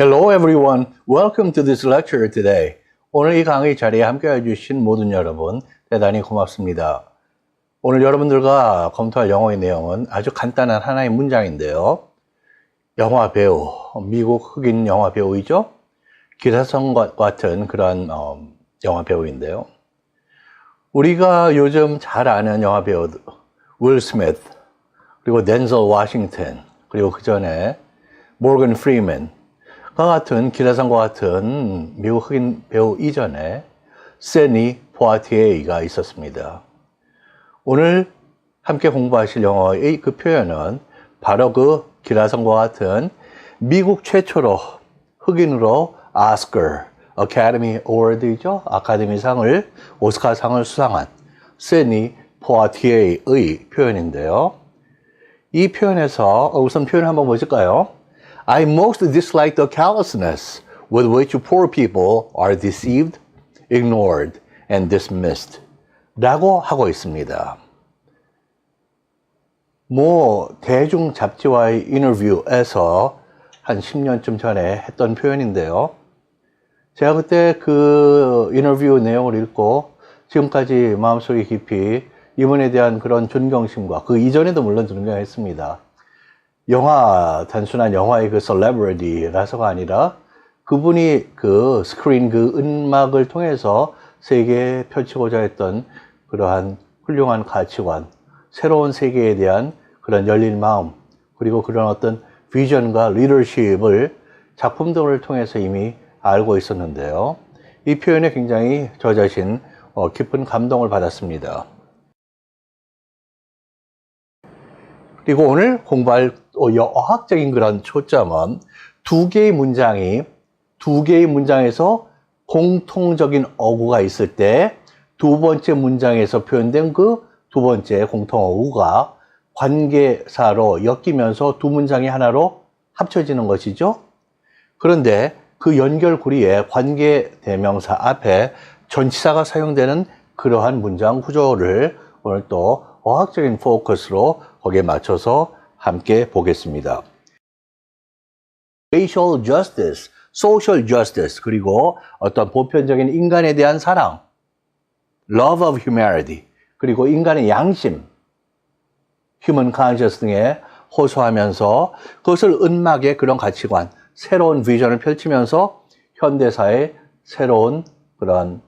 Hello everyone. Welcome to this lecture today. 오늘 이 강의 자리에 함께 해주신 모든 여러분 대단히 고맙습니다. 오늘 여러분들과 검토할 영어의 내용은 아주 간단한 하나의 문장인데요. 영화 배우, 미국 흑인 영화 배우이죠? 기사성과 같은 그런 어, 영화 배우인데요. 우리가 요즘 잘 아는 영화 배우 윌 스미스, 그리고 덴zel 워싱턴, 그리고 그 전에 모건 프리맨 과 같은 기라상과 같은 미국 흑인 배우 이전에 세니 포아티에이가 있었습니다. 오늘 함께 공부하실 영어의 그 표현은 바로 그 기라성과 같은 미국 최초로 흑인으로 아스커, 아카데미 어워드이죠. 아카데미상을 오스카상을 수상한 세니 포아티에의 표현인데요. 이 표현에서 우선 표현 한번 보실까요? I most dislike the callousness with which poor people are deceived, ignored, and dismissed. 라고 하고 있습니다. 뭐, 대중 잡지와의 인터뷰에서 한 10년쯤 전에 했던 표현인데요. 제가 그때 그 인터뷰 내용을 읽고 지금까지 마음속에 깊이 이분에 대한 그런 존경심과 그 이전에도 물론 존경했습니다. 영화, 단순한 영화의 그 셀레브리티라서가 아니라 그분이 그 스크린 그 은막을 통해서 세계에 펼치고자 했던 그러한 훌륭한 가치관, 새로운 세계에 대한 그런 열린 마음, 그리고 그런 어떤 비전과 리더십을 작품 등을 통해서 이미 알고 있었는데요. 이 표현에 굉장히 저 자신 어, 깊은 감동을 받았습니다. 그리고 오늘 공부할 어, 어학적인 그런 초점은 두 개의 문장이 두 개의 문장에서 공통적인 어구가 있을 때 두 번째 문장에서 표현된 그 두 번째 공통 어구가 관계사로 엮이면서 두 문장이 하나로 합쳐지는 것이죠. 그런데 그 연결고리에 관계 대명사 앞에 전치사가 사용되는 그러한 문장 구조를 오늘 또 어학적인 포커스로 거기에 맞춰서 함께 보겠습니다. racial justice, social justice, 그리고 어떤 보편적인 인간에 대한 사랑, love of humanity, 그리고 인간의 양심, human conscious 등에 호소하면서 그것을 은막의 그런 가치관, 새로운 비전을 펼치면서 현대사의 새로운 그런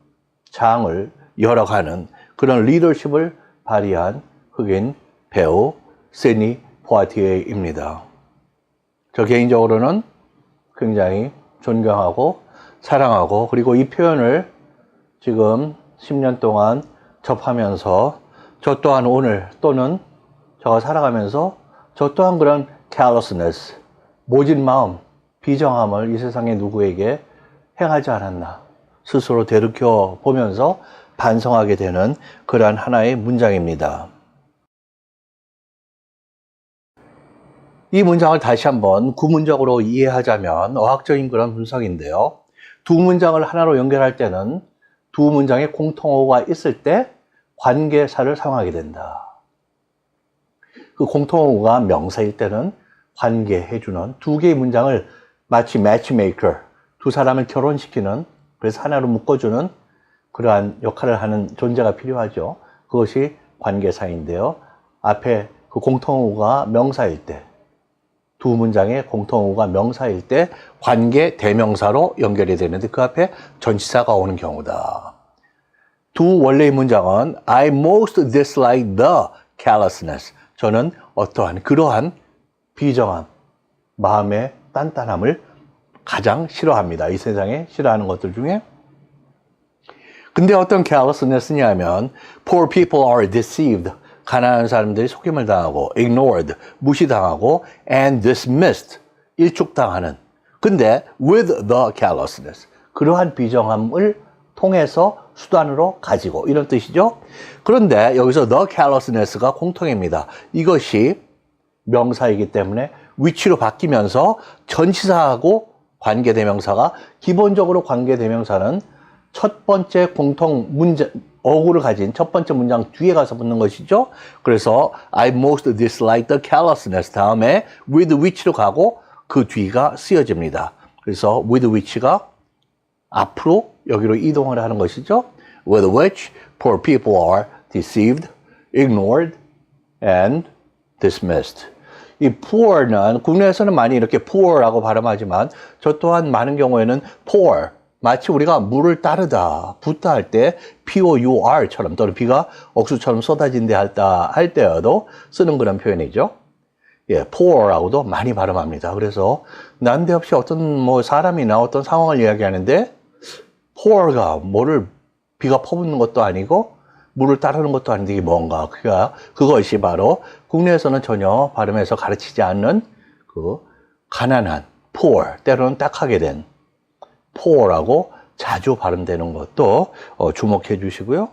장을 열어가는 그런 리더십을 발휘한 흑인 배우 세니 포아티에입니다. 저 개인적으로는 굉장히 존경하고 사랑하고 그리고 이 표현을 지금 10년 동안 접하면서 저 또한 오늘 또는 저가 살아가면서 저 또한 그런 carelessness, 모진 마음, 비정함을 이 세상의 누구에게 행하지 않았나 스스로 되돌켜 보면서 반성하게 되는 그러한 하나의 문장입니다. 이 문장을 다시 한번 구문적으로 이해하자면 어학적인 그런 분석인데요. 두 문장을 하나로 연결할 때는 두 문장의 공통어가 있을 때 관계사를 사용하게 된다. 그 공통어가 명사일 때는 관계해주는 두 개의 문장을 마치 매치메이커, 두 사람을 결혼시키는 그래서 하나로 묶어주는 그러한 역할을 하는 존재가 필요하죠. 그것이 관계사인데요. 앞에 그 공통어가 명사일 때, 두 문장의 공통어가 명사일 때 관계 대명사로 연결이 되는데 그 앞에 전치사가 오는 경우다. 두 원래의 문장은 I most dislike the callousness. 저는 어떠한 그러한 비정함, 마음의 단단함을 가장 싫어합니다. 이 세상에 싫어하는 것들 중에. 근데 어떤 carelessness냐면 poor people are deceived. 가난한 사람들이 속임을 당하고 ignored, 무시당하고 and dismissed, 일축당하는. 근데 with the callousness. 그러한 비정함을 통해서 수단으로 가지고 이런 뜻이죠. 그런데 여기서 the carelessness가 공통입니다. 이것이 명사이기 때문에 위치로 바뀌면서 전치사하고 관계대명사가 기본적으로 관계대명사는 첫 번째 공통 문제 어구를 가진 첫 번째 문장 뒤에 가서 붙는 것이죠. 그래서 I most dislike the callousness 다음에 with which로 가고 그 뒤가 쓰여집니다. 그래서 with which가 앞으로 여기로 이동을 하는 것이죠. with which poor people are deceived, ignored, and dismissed. 이 poor는 국내에서는 많이 이렇게 poor라고 발음하지만 저 또한 많은 경우에는 poor 마치 우리가 물을 따르다 붓다 할 때 pour처럼 또는 비가 억수처럼 쏟아진다 할다 할 때여도 쓰는 그런 표현이죠. 예, poor라고도 많이 발음합니다. 그래서 난데없이 어떤 뭐 사람이나 어떤 상황을 이야기하는데 poor가 뭐를 비가 퍼붓는 것도 아니고 물을 따르는 것도 아닌데 이게 뭔가 그가 그것이 바로 국내에서는 전혀 발음해서 가르치지 않는 그 가난한 poor 때로는 딱하게 된 poor라고 자주 발음되는 것도 어, 주목해 주시고요.